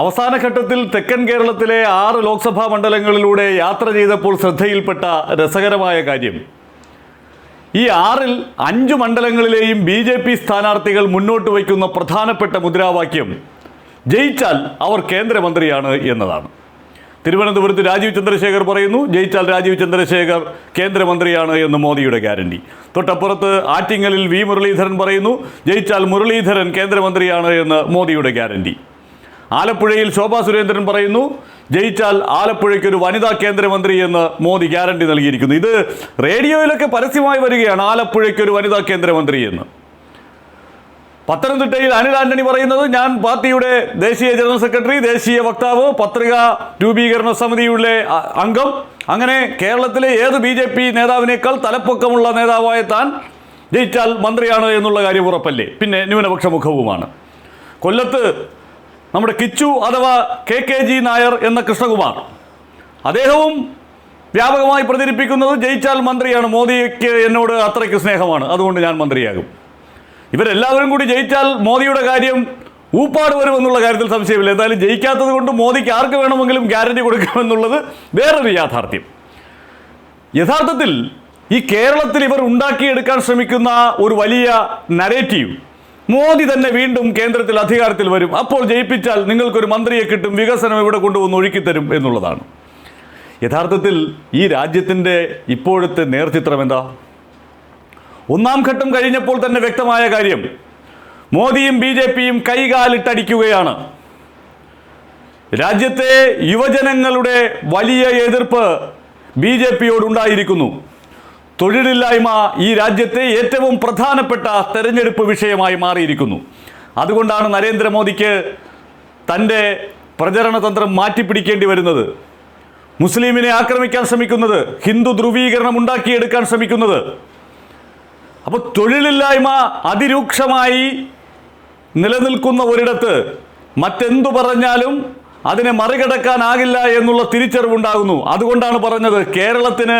അവസാന ഘട്ടത്തിൽ തെക്കൻ കേരളത്തിലെ ആറ് ലോക്സഭാ മണ്ഡലങ്ങളിലൂടെ യാത്ര ചെയ്തപ്പോൾ ശ്രദ്ധയിൽപ്പെട്ട രസകരമായ കാര്യം. ഈ ആറിൽ അഞ്ചു മണ്ഡലങ്ങളിലെയും ബി ജെ പി സ്ഥാനാർത്ഥികൾ മുന്നോട്ട് വയ്ക്കുന്ന പ്രധാനപ്പെട്ട മുദ്രാവാക്യം ജയിച്ചാൽ അവർ കേന്ദ്രമന്ത്രിയാണ് എന്നതാണ്. തിരുവനന്തപുരത്ത് രാജീവ് ചന്ദ്രശേഖർ പറയുന്നു ജയിച്ചാൽ രാജീവ് ചന്ദ്രശേഖർ കേന്ദ്രമന്ത്രിയാണ് എന്ന് മോദിയുടെ ഗ്യാരണ്ടി. തൊട്ടപ്പുറത്ത് ആറ്റിങ്ങലിൽ വി മുരളീധരൻ പറയുന്നു ജയിച്ചാൽ മുരളീധരൻ കേന്ദ്രമന്ത്രിയാണ് എന്ന് മോദിയുടെ ഗ്യാരണ്ടി. ആലപ്പുഴയിൽ ശോഭാ സുരേന്ദ്രൻ പറയുന്നു ജയിച്ചാൽ ആലപ്പുഴയ്ക്ക് ഒരു വനിതാ കേന്ദ്രമന്ത്രി എന്ന് മോദി ഗ്യാരണ്ടി നൽകിയിരിക്കുന്നു. ഇത് റേഡിയോയിലൊക്കെ പരസ്യമായി വരികയാണ് ആലപ്പുഴയ്ക്ക് ഒരു വനിതാ കേന്ദ്രമന്ത്രി എന്ന്. പത്തനംതിട്ടയിൽ അനിൽ ആന്റണി പറയുന്നത് ഞാൻ പാർട്ടിയുടെ ദേശീയ ജനറൽ സെക്രട്ടറി ദേശീയ വക്താവ് പത്രിക രൂപീകരണ സമിതിയുടെ അംഗം. അങ്ങനെ കേരളത്തിലെ ഏത് ബി ജെ പി നേതാവിനേക്കാൾ തലപ്പൊക്കമുള്ള നേതാവായ താൻ ജയിച്ചാൽ മന്ത്രിയാണ് എന്നുള്ള കാര്യം ഉറപ്പല്ലേ? പിന്നെ ന്യൂനപക്ഷ മുഖവുമാണ്. കൊല്ലത്ത് നമ്മുടെ കിച്ചു അഥവാ കെ കെ ജി നായർ എന്ന കൃഷ്ണകുമാർ. അദ്ദേഹവും വ്യാപകമായി പ്രചരിപ്പിക്കുന്നത് ജയിച്ചാൽ മന്ത്രിയാണ്. മോദിക്ക് എന്നോട് അത്രയ്ക്ക് സ്നേഹമാണ്. അതുകൊണ്ട് ഞാൻ മന്ത്രിയാകും. ഇവരെല്ലാവരും കൂടി ജയിച്ചാൽ മോദിയുടെ കാര്യം ഊപ്പാട് വരുമെന്നുള്ള കാര്യത്തിൽ സംശയമില്ല. എന്തായാലും ജയിക്കാത്തത് കൊണ്ട് മോദിക്ക് ആർക്ക് വേണമെങ്കിലും ഗ്യാരണ്ടി കൊടുക്കാമെന്നുള്ളത് വേറൊരു യാഥാർത്ഥ്യം. യഥാർത്ഥത്തിൽ ഈ കേരളത്തിൽ ഇവർ ഉണ്ടാക്കിയെടുക്കാൻ ശ്രമിക്കുന്ന ഒരു വലിയ നരേറ്റീവ് മോദി തന്നെ വീണ്ടും കേന്ദ്രത്തിൽ അധികാരത്തിൽ വരും. അപ്പോൾ ജയിപ്പിച്ചാൽ നിങ്ങൾക്കൊരു മന്ത്രിയെ കിട്ടും വികസനം ഇവിടെ കൊണ്ടുവന്ന് ഒഴുക്കിത്തരും എന്നുള്ളതാണ്. യഥാർത്ഥത്തിൽ ഈ രാജ്യത്തിന്റെ ഇപ്പോഴത്തെ നേർചിത്രം എന്താ? ഒന്നാം ഘട്ടം കഴിഞ്ഞപ്പോൾ തന്നെ വ്യക്തമായ കാര്യം. മോദിയും ബി ജെ പിയും കൈകാലിട്ടടിക്കുകയാണ്. രാജ്യത്തെ യുവജനങ്ങളുടെ വലിയ എതിർപ്പ് ബി ജെ പിയോടുണ്ടായിരിക്കുന്നു. തൊഴിലില്ലായ്മ ഈ രാജ്യത്തെ ഏറ്റവും പ്രധാനപ്പെട്ട തെരഞ്ഞെടുപ്പ് വിഷയമായി മാറിയിരിക്കുന്നു. അതുകൊണ്ടാണ് നരേന്ദ്രമോദിക്ക് തന്റെ പ്രചരണ തന്ത്രം മാറ്റിപ്പിടിക്കേണ്ടി വരുന്നത്. മുസ്ലിമിനെ ആക്രമിക്കാൻ ശ്രമിക്കുന്നത് ഹിന്ദു ധ്രുവീകരണം ഉണ്ടാക്കിയെടുക്കാൻ ശ്രമിക്കുന്നത്. അപ്പോൾ തൊഴിലില്ലായ്മ അതിരൂക്ഷമായി നിലനിൽക്കുന്ന ഒരിടത്ത് മറ്റെന്തു പറഞ്ഞാലും അതിനെ മറികടക്കാനാകില്ല എന്നുള്ള തിരിച്ചറിവുണ്ടാകുന്നു. അതുകൊണ്ടാണ് പറഞ്ഞത് കേരളത്തിന്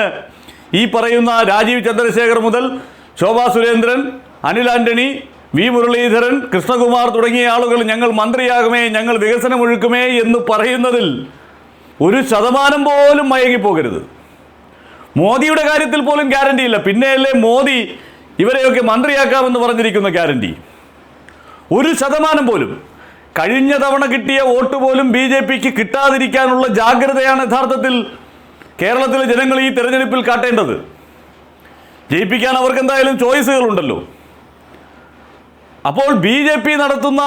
ഈ പറയുന്ന രാജീവ് ചന്ദ്രശേഖർ മുതൽ ശോഭാ സുരേന്ദ്രൻ അനിൽ ആന്റണി വി മുരളീധരൻ കൃഷ്ണകുമാർ തുടങ്ങിയ ആളുകൾ ഞങ്ങൾ മന്ത്രിയാകുമേ ഞങ്ങൾ വികസനം ഒഴുക്കുമേ എന്ന് പറയുന്നതിൽ ഒരു ശതമാനം പോലും മയങ്ങിപ്പോകരുത്. മോദിയുടെ കാര്യത്തിൽ പോലും ഗ്യാരണ്ടി ഇല്ല. പിന്നെയല്ലേ മോദി ഇവരെയൊക്കെ മന്ത്രിയാക്കാമെന്ന് പറഞ്ഞിരിക്കുന്ന ഗ്യാരണ്ടി. ഒരു ശതമാനം പോലും. കഴിഞ്ഞ തവണ കിട്ടിയ വോട്ട് പോലും ബി ജെ പിക്ക് കിട്ടാതിരിക്കാനുള്ള ജാഗ്രതയാണ് യഥാർത്ഥത്തിൽ കേരളത്തിലെ ജനങ്ങൾ ഈ തിരഞ്ഞെടുപ്പിൽ കാട്ടേണ്ടത്. ജയിപ്പിക്കാൻ അവർക്ക് എന്തായാലും ചോയ്സുകളുണ്ടല്ലോ. അപ്പോൾ ബി ജെ പി നടത്തുന്ന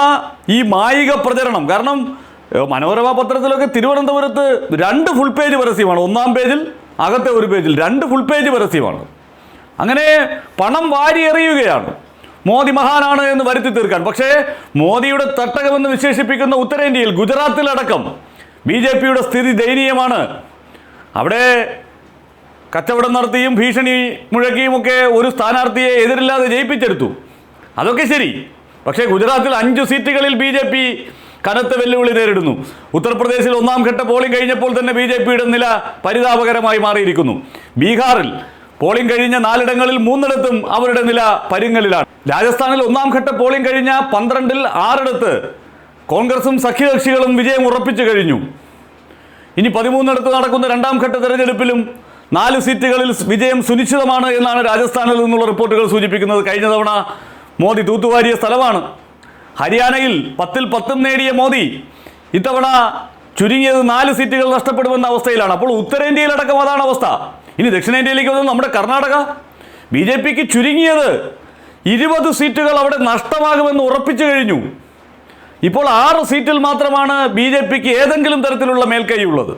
ഈ മായിക പ്രചരണം കാരണം മനോരമ പത്രത്തിലൊക്കെ തിരുവനന്തപുരത്ത് രണ്ട് ഫുൾ പേജ് പരസ്യമാണ്. ഒന്നാം പേജിൽ അകത്തെ ഒരു പേജിൽ രണ്ട് ഫുൾ പേജ് പരസ്യമാണ്. അങ്ങനെ പണം വാരി എറിയുകയാണ്. മോദി മഹാനാണ് എന്ന് വരുത്തി തീർക്കാൻ. പക്ഷേ മോദിയുടെ തട്ടകമെന്ന് വിശേഷിപ്പിക്കുന്ന ഉത്തരേന്ത്യയിൽ ഗുജറാത്തിലടക്കം ബി ജെ പിയുടെ സ്ഥിതി ദയനീയമാണ്. അവിടെ കച്ചവടം നടത്തിയും ഭീഷണി മുഴക്കിയുമൊക്കെ ഒരു സ്ഥാനാർത്ഥിയെ എതിരില്ലാതെ ജയിപ്പിച്ചെടുത്തു. അതൊക്കെ ശരി. പക്ഷേ ഗുജറാത്തിൽ അഞ്ച് സീറ്റുകളിൽ ബി ജെ പി കനത്ത വെല്ലുവിളി നേരിടുന്നു. ഉത്തർപ്രദേശിൽ ഒന്നാം ഘട്ട പോളിംഗ് കഴിഞ്ഞപ്പോൾ തന്നെ ബി ജെ പിയുടെ നില പരിതാപകരമായി മാറിയിരിക്കുന്നു. ബീഹാറിൽ പോളിംഗ് കഴിഞ്ഞ നാലിടങ്ങളിൽ മൂന്നിടത്തും അവരുടെ നില പരുങ്ങലിലാണ്. രാജസ്ഥാനിൽ ഒന്നാം ഘട്ട പോളിംഗ് കഴിഞ്ഞ പന്ത്രണ്ടിൽ ആറിടത്ത് കോൺഗ്രസും സഖ്യകക്ഷികളും വിജയം ഉറപ്പിച്ചു കഴിഞ്ഞു. ഇനി പതിമൂന്നിടത്ത് നടക്കുന്ന രണ്ടാം ഘട്ട തെരഞ്ഞെടുപ്പിലും നാല് സീറ്റുകളിൽ വിജയം സുനിശ്ചിതമാണ് എന്നാണ് രാജസ്ഥാനിൽ നിന്നുള്ള റിപ്പോർട്ടുകൾ സൂചിപ്പിക്കുന്നത്. കഴിഞ്ഞ തവണ മോദി തൂത്തുവാരിയ സ്ഥലമാണ്. ഹരിയാനയിൽ പത്തിൽ പത്തും നേടിയ മോദി ഇത്തവണ ചുരുങ്ങിയത് നാല് സീറ്റുകൾ നഷ്ടപ്പെടുമെന്ന അവസ്ഥയിലാണ്. അപ്പോൾ ഉത്തരേന്ത്യയിലടക്കം അതാണ് അവസ്ഥ. ഇനി ദക്ഷിണേന്ത്യയിലേക്ക് വന്നത് നമ്മുടെ കർണാടക. ബി ജെ പിക്ക് ചുരുങ്ങിയത് ഇരുപത് സീറ്റുകൾ അവിടെ നഷ്ടമാകുമെന്ന് ഉറപ്പിച്ചു കഴിഞ്ഞു. ഇപ്പോൾ ആറ് സീറ്റിൽ മാത്രമാണ് ബി ജെ പിക്ക് ഏതെങ്കിലും തരത്തിലുള്ള മേൽക്കൈയുള്ളത്.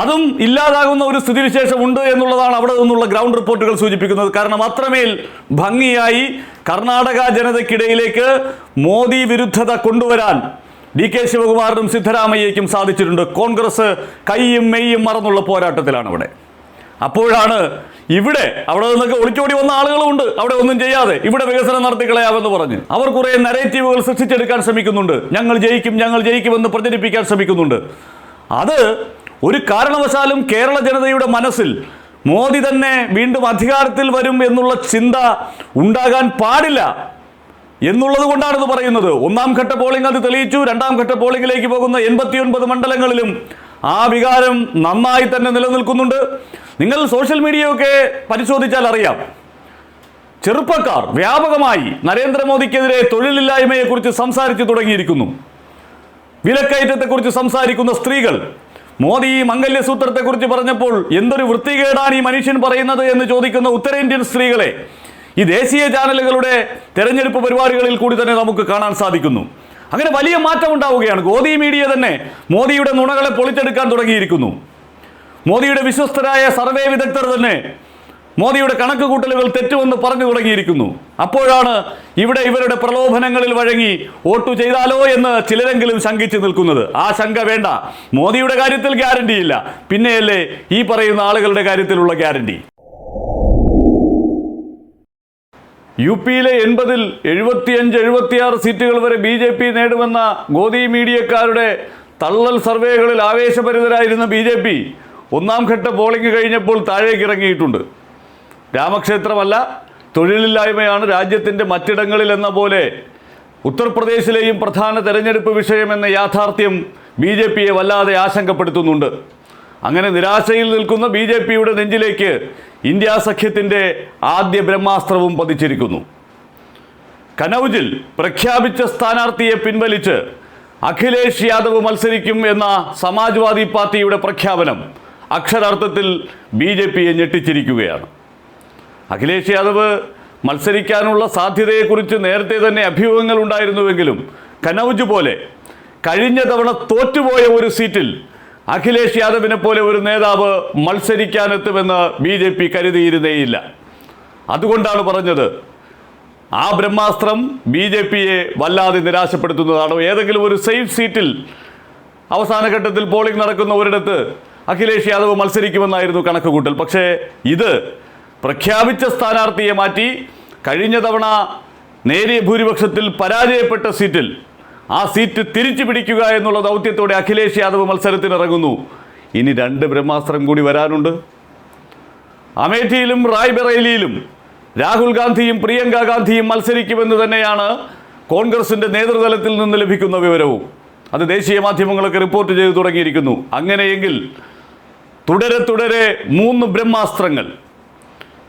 അതും ഇല്ലാതാകുന്ന ഒരു സ്ഥിതിവിശേഷം ഉണ്ട് എന്നുള്ളതാണ് അവിടെ നിന്നുള്ള ഗ്രൗണ്ട് റിപ്പോർട്ടുകൾ സൂചിപ്പിക്കുന്നത്. കാരണം അത്രമേൽ ഭംഗിയായി കർണാടക ജനതയ്ക്കിടയിലേക്ക് മോദി വിരുദ്ധത കൊണ്ടുവരാൻ ഡി കെ ശിവകുമാറിനും സിദ്ധരാമയ്യയ്ക്കും സാധിച്ചിട്ടുണ്ട്. കോൺഗ്രസ് കൈയും മെയ്യും മറന്നുള്ള പോരാട്ടത്തിലാണ് ഇവിടെ അപ്പോഴാണ് ഇവിടെ അവിടെ നിന്നൊക്കെ ഒളിച്ചോടി വന്ന ആളുകളുമുണ്ട് അവിടെ ഒന്നും ചെയ്യാതെ ഇവിടെ വികസനം നടത്തി കളയാമെന്ന് പറഞ്ഞ്. അവർ കുറേ നരേറ്റീവുകൾ സൃഷ്ടിച്ചെടുക്കാൻ ശ്രമിക്കുന്നുണ്ട്. ഞങ്ങൾ ജയിക്കും ഞങ്ങൾ ജയിക്കുമെന്ന് പ്രചരിപ്പിക്കാൻ ശ്രമിക്കുന്നുണ്ട്. അത് ഒരു കാരണവശാലും കേരള ജനതയുടെ മനസ്സിൽ മോദി തന്നെ വീണ്ടും അധികാരത്തിൽ വരും എന്നുള്ള ചിന്ത ഉണ്ടാകാൻ പാടില്ല എന്നുള്ളത് കൊണ്ടാണ് പറയുന്നത്. ഒന്നാം ഘട്ട പോളിംഗ് അത് തെളിയിച്ചു. രണ്ടാം ഘട്ട പോളിംഗിലേക്ക് പോകുന്ന എൺപത്തിയൊൻപത് മണ്ഡലങ്ങളിലും ആ വികാരം നന്നായി തന്നെ നിലനിൽക്കുന്നുണ്ട്. നിങ്ങൾ സോഷ്യൽ മീഡിയയൊക്കെ പരിശോധിച്ചാൽ അറിയാം. ചെറുപ്പക്കാർ വ്യാപകമായി നരേന്ദ്രമോദിക്കെതിരെ തൊഴിലില്ലായ്മയെക്കുറിച്ച് സംസാരിച്ചു തുടങ്ങിയിരിക്കുന്നു. വിലക്കയറ്റത്തെക്കുറിച്ച് സംസാരിക്കുന്ന സ്ത്രീകൾ മോദി ഈ മംഗല്യസൂത്രത്തെക്കുറിച്ച് പറഞ്ഞപ്പോൾ എന്തൊരു വൃത്തികേടാണ് ഈ മനുഷ്യൻ പറയുന്നത് എന്ന് ചോദിക്കുന്ന ഉത്തരേന്ത്യൻ സ്ത്രീകളെ ഈ ദേശീയ ചാനലുകളുടെ തെരഞ്ഞെടുപ്പ് പരിപാടികളിൽ കൂടി തന്നെ നമുക്ക് കാണാൻ സാധിക്കുന്നു. അങ്ങനെ വലിയ മാറ്റം ഉണ്ടാവുകയാണ് ഗോദി മീഡിയ തന്നെ മോദിയുടെ നുണകളെ പൊളിച്ചെടുക്കാൻ തുടങ്ങിയിരിക്കുന്നു. മോദിയുടെ വിശ്വസ്തരായ സർവേ വിദഗ്ധർ തന്നെ മോദിയുടെ കണക്ക് കൂട്ടലുകൾ തെറ്റുമെന്ന് പറഞ്ഞു തുടങ്ങിയിരിക്കുന്നു. അപ്പോഴാണ് ഇവിടെ ഇവരുടെ പ്രലോഭനങ്ങളിൽ വഴങ്ങി വോട്ടു ചെയ്താലോ എന്ന് ചിലരെങ്കിലും ശങ്കിച്ചു നിൽക്കുന്നത്. ആ ശങ്ക വേണ്ട. മോദിയുടെ കാര്യത്തിൽ ഗ്യാരണ്ടി ഇല്ല. പിന്നെയല്ലേ ഈ പറയുന്ന ആളുകളുടെ കാര്യത്തിലുള്ള ഗ്യാരണ്ടി. യു പിയിലെ എൺപതിൽ എഴുപത്തിയഞ്ച് എഴുപത്തിയാറ് സീറ്റുകൾ വരെ ബി ജെ പി നേടുമെന്ന ഗോദി മീഡിയക്കാരുടെ തള്ളൽ സർവേകളിൽ ആവേശഭരിതരായിരുന്ന ബി ജെ പി ഒന്നാം ഘട്ട പോളിംഗ് കഴിഞ്ഞപ്പോൾ താഴേക്ക് ഇറങ്ങിയിട്ടുണ്ട്. രാമക്ഷേത്രമല്ല തൊഴിലില്ലായ്മയാണ് രാജ്യത്തിന്റെ മറ്റിടങ്ങളിൽ എന്ന പോലെ ഉത്തർപ്രദേശിലെയും പ്രധാന തെരഞ്ഞെടുപ്പ് വിഷയമെന്ന യാഥാർത്ഥ്യം ബി ജെ പിയെ വല്ലാതെ ആശങ്കപ്പെടുത്തുന്നുണ്ട്. അങ്ങനെ നിരാശയിൽ നിൽക്കുന്ന ബി ജെ പിയുടെ നെഞ്ചിലേക്ക് ഇന്ത്യാ സഖ്യത്തിന്റെ ആദ്യ ബ്രഹ്മാസ്ത്രവും പതിച്ചിരിക്കുന്നു. കനൌജിൽ പ്രഖ്യാപിച്ച സ്ഥാനാർത്ഥിയെ പിൻവലിച്ച് അഖിലേഷ് യാദവ് മത്സരിക്കും എന്ന സമാജ്വാദി പാർട്ടിയുടെ പ്രഖ്യാപനം അക്ഷരാർത്ഥത്തിൽ ബി ജെ പിയെ ഞെട്ടിച്ചിരിക്കുകയാണ്. അഖിലേഷ് യാദവ് മത്സരിക്കാനുള്ള സാധ്യതയെക്കുറിച്ച് നേരത്തെ തന്നെ അഭ്യൂഹങ്ങൾ ഉണ്ടായിരുന്നുവെങ്കിലും കനൌജ് പോലെ കഴിഞ്ഞ തവണ തോറ്റുപോയ ഒരു സീറ്റിൽ അഖിലേഷ് യാദവിനെ പോലെ ഒരു നേതാവ് മത്സരിക്കാനെത്തുമെന്ന് ബി ജെ പി കരുതിയിരുന്നേയില്ല. അതുകൊണ്ടാണ് പറഞ്ഞത് ആ ബ്രഹ്മാസ്ത്രം ബി ജെ പിയെ വല്ലാതെ നിരാശപ്പെടുത്തുന്നതാണോ? ഏതെങ്കിലും ഒരു സേഫ് സീറ്റിൽ അവസാന ഘട്ടത്തിൽ പോളിംഗ് നടക്കുന്ന ഒരിടത്ത് അഖിലേഷ് യാദവ് മത്സരിക്കുമെന്നായിരുന്നു കണക്കുകൂട്ടൽ. പക്ഷേ ഇത് പ്രഖ്യാപിച്ച സ്ഥാനാർത്ഥിയെ മാറ്റി കഴിഞ്ഞ തവണ നേരിയ ഭൂരിപക്ഷത്തിൽ പരാജയപ്പെട്ട സീറ്റിൽ ആ സീറ്റ് തിരിച്ചു പിടിക്കുക എന്നുള്ള ദൗത്യത്തോടെ അഖിലേഷ് യാദവ് മത്സരത്തിനിറങ്ങുന്നു. ഇനി രണ്ട് ബ്രഹ്മാസ്ത്രം കൂടി വരാനുണ്ട്. അമേഠിയിലും റായ്ബറേലിയിലും രാഹുൽ ഗാന്ധിയും പ്രിയങ്ക ഗാന്ധിയും മത്സരിക്കുമെന്ന് തന്നെയാണ് കോൺഗ്രസിന്റെ നേതൃതലത്തിൽ നിന്ന് ലഭിക്കുന്ന വിവരവും. അത് ദേശീയ മാധ്യമങ്ങളൊക്കെ റിപ്പോർട്ട് ചെയ്തു തുടങ്ങിയിരിക്കുന്നു. അങ്ങനെയെങ്കിൽ തുടരെ തുടരെ മൂന്ന് ബ്രഹ്മാസ്ത്രങ്ങൾ.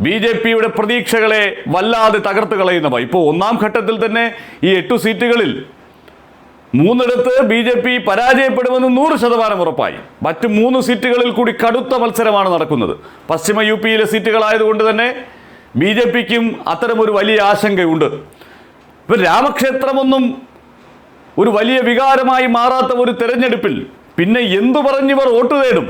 ബി ജെ പിയുടെ പ്രതീക്ഷകളെ വല്ലാതെ തകർത്ത് കളയുന്നവ ഇപ്പോൾ ഒന്നാം ഘട്ടത്തിൽ തന്നെ ഈ എട്ടു സീറ്റുകളിൽ മൂന്നിടത്ത് ബി ജെ പി പരാജയപ്പെടുമെന്ന് നൂറ് ശതമാനം ഉറപ്പായി. മറ്റ് മൂന്ന് സീറ്റുകളിൽ കൂടി കടുത്ത മത്സരമാണ് നടക്കുന്നത്. പശ്ചിമ യു പിയിലെ സീറ്റുകളായതുകൊണ്ട് തന്നെ ബി ജെ പിക്കും അത്തരമൊരു വലിയ ആശങ്കയുണ്ട്. ഇപ്പം രാമക്ഷേത്രമൊന്നും ഒരു വലിയ വികാരമായി മാറാത്ത ഒരു തെരഞ്ഞെടുപ്പിൽ പിന്നെ എന്തു പറഞ്ഞിവർ വോട്ട് തേടും?